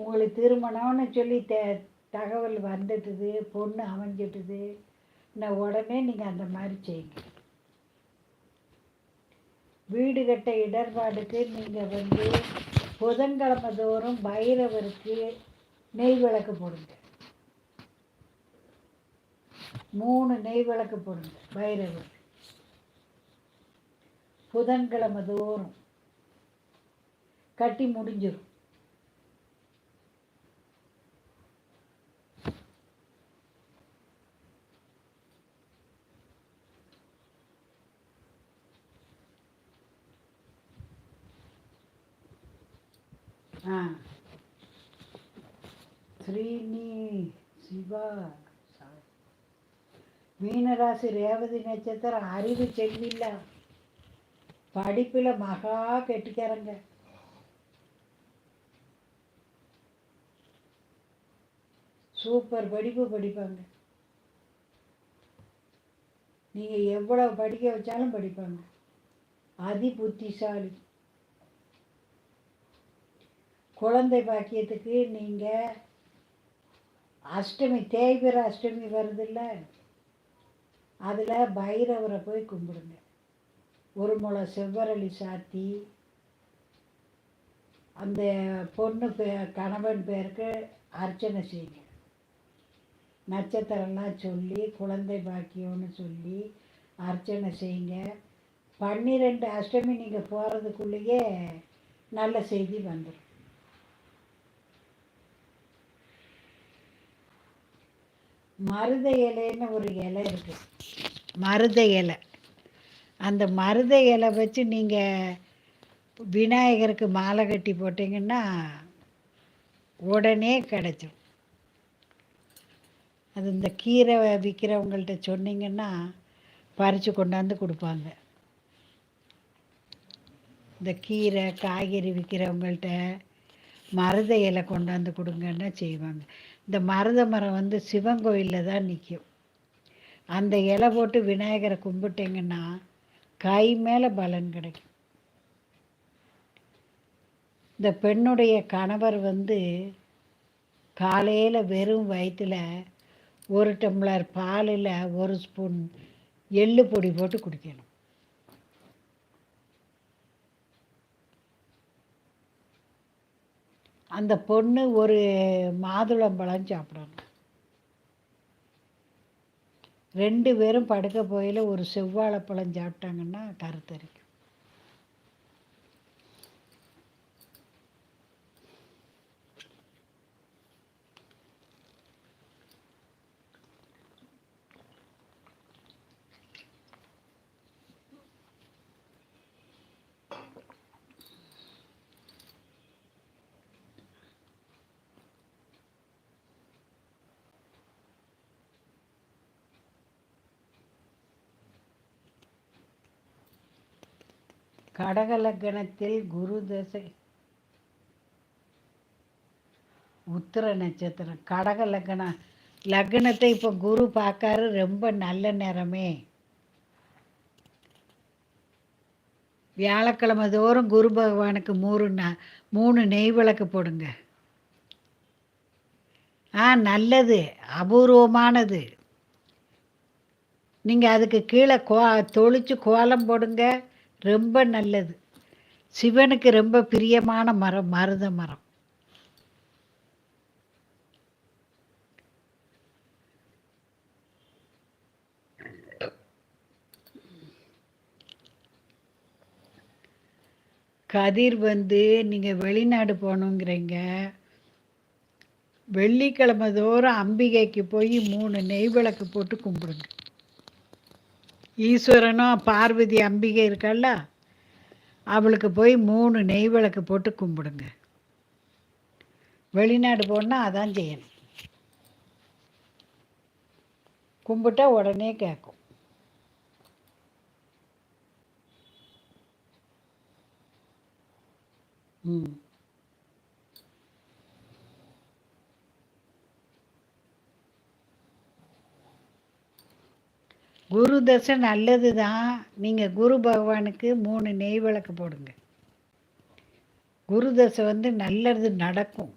உங்களுக்கு திருமணம்னு சொல்லி த தகவல் வந்துட்டுது பொண்ணு அமைஞ்சிட்டுது நான் உடனே நீங்கள் அந்த மாதிரி செய்யுங்க. வீடு கட்ட இடர்பாடுக்கு நீங்கள் வந்து புதன்கிழமை தோறும் பைரவருக்கு நெய் விளக்கு போடுங்க. மூணு நெய் விளக்கு போடுங்க பைரவர் புதன்கிழமை தோறும் கட்டி முடிஞ்சிடும் ஆ ஸ்ரீனி சிவா. மீனராசி ரேவதி நட்சத்திரம் அறிவு செல்வில்ல படிப்பில் மகா கெட்டிக்காரங்க. சூப்பர் படிப்பு படிப்பாங்க. நீங்கள் எவ்வளோ படிக்க வச்சாலும் படிப்பாங்க. அதி புத்திசாலி குழந்தை பாக்கியத்துக்கு நீங்கள் அஷ்டமி தேய்பிர அஷ்டமி வருதுல்ல அதில் பைரவரை போய் கும்பிடுங்க. ஒரு முளை செவ்வரளி சாத்தி அந்த பொண்ணு பே கணவன் பேருக்கு அர்ச்சனை செய்யுங்க. நட்சத்திரம்லாம் சொல்லி குழந்தை பாக்கியம்னு சொல்லி அர்ச்சனை செய்யுங்க. பன்னிரெண்டு அஷ்டமி நீங்கள் போகிறதுக்குள்ளேயே நல்ல செய்தி வந்துடும் மருத இலைன்னு ஒரு இலை இருக்கு. மருத இலை. அந்த மருத இலை வச்சு நீங்கள் விநாயகருக்கு மாலை கட்டி போட்டிங்கன்னா உடனே கிடச்சிடும் அது இந்த கீரை விற்கிறவங்கள்ட்ட சொன்னீங்கன்னா பறித்து கொண்டாந்து கொடுப்பாங்க. இந்த கீரை காய்கறி விற்கிறவங்கள்ட்ட மருத இலை கொண்டாந்து கொடுங்கன்னா செய்வாங்க. இந்த மருத மரம் வந்து சிவன் கோயிலில் தான் நிற்கும் அந்த இலை போட்டு விநாயகரை கும்பிட்டிங்கன்னா கை மேலே பலன் கிடைக்கும். இந்த பெண்ணுடைய கணவர் வந்து காலையில் வெறும் வயிற்றில் ஒரு டம்ளர் பாலில் ஒரு ஸ்பூன் எள்ளு பொடி போட்டு குடிக்கணும். அந்த பொண்ணு ஒரு மாதுளம்பழம் சாப்பிடணும். ரெண்டு பேரும் படுக்க போயில ஒரு செவ்வாழைப்பழம் சாப்பிட்டாங்கன்னா கருத்தரிக்கும் கடகலக்கணத்தில் குரு தசை உத்திர நட்சத்திரம் கடக லக்கணம் லக்னத்தை இப்போ குரு பார்க்காரு ரொம்ப நல்ல நேரமே. வியாழக்கிழமை தோறும் குரு பகவானுக்கு மூணு மூணு நெய் விளக்கு போடுங்க. ஆ நல்லது அபூர்வமானது. நீங்கள் அதுக்கு கீழே கோ தொளிச்சு கோலம் போடுங்க. ரொம்ப நல்லது. சிவனுக்கு ரொம்ப பிரியமான மரம் மருத மரம். கதிர் வந்து நீங்கள் வெளிநாடு போகணுங்கிறீங்க. வெள்ளிக்கிழமை தோறும் அம்பிகைக்கு போய் மூணு நெய் விளக்கு போட்டு கும்பிடுங்க. ஈஸ்வரனும் பார்வதி அம்பிகை இருக்கல்ல அவளுக்கு போய் மூணு நெய் விளக்கு போட்டு கும்பிடுங்க. வெளிநாடு போனால் அதான் செய்யணும் கும்பிட்டா உடனே கேட்கும் ம். குரு தசை நல்லது தான் நீங்கள் குரு பகவானுக்கு மூணு நெய் விளக்கு போடுங்க. குரு தசை வந்து நல்லது நடக்கும்.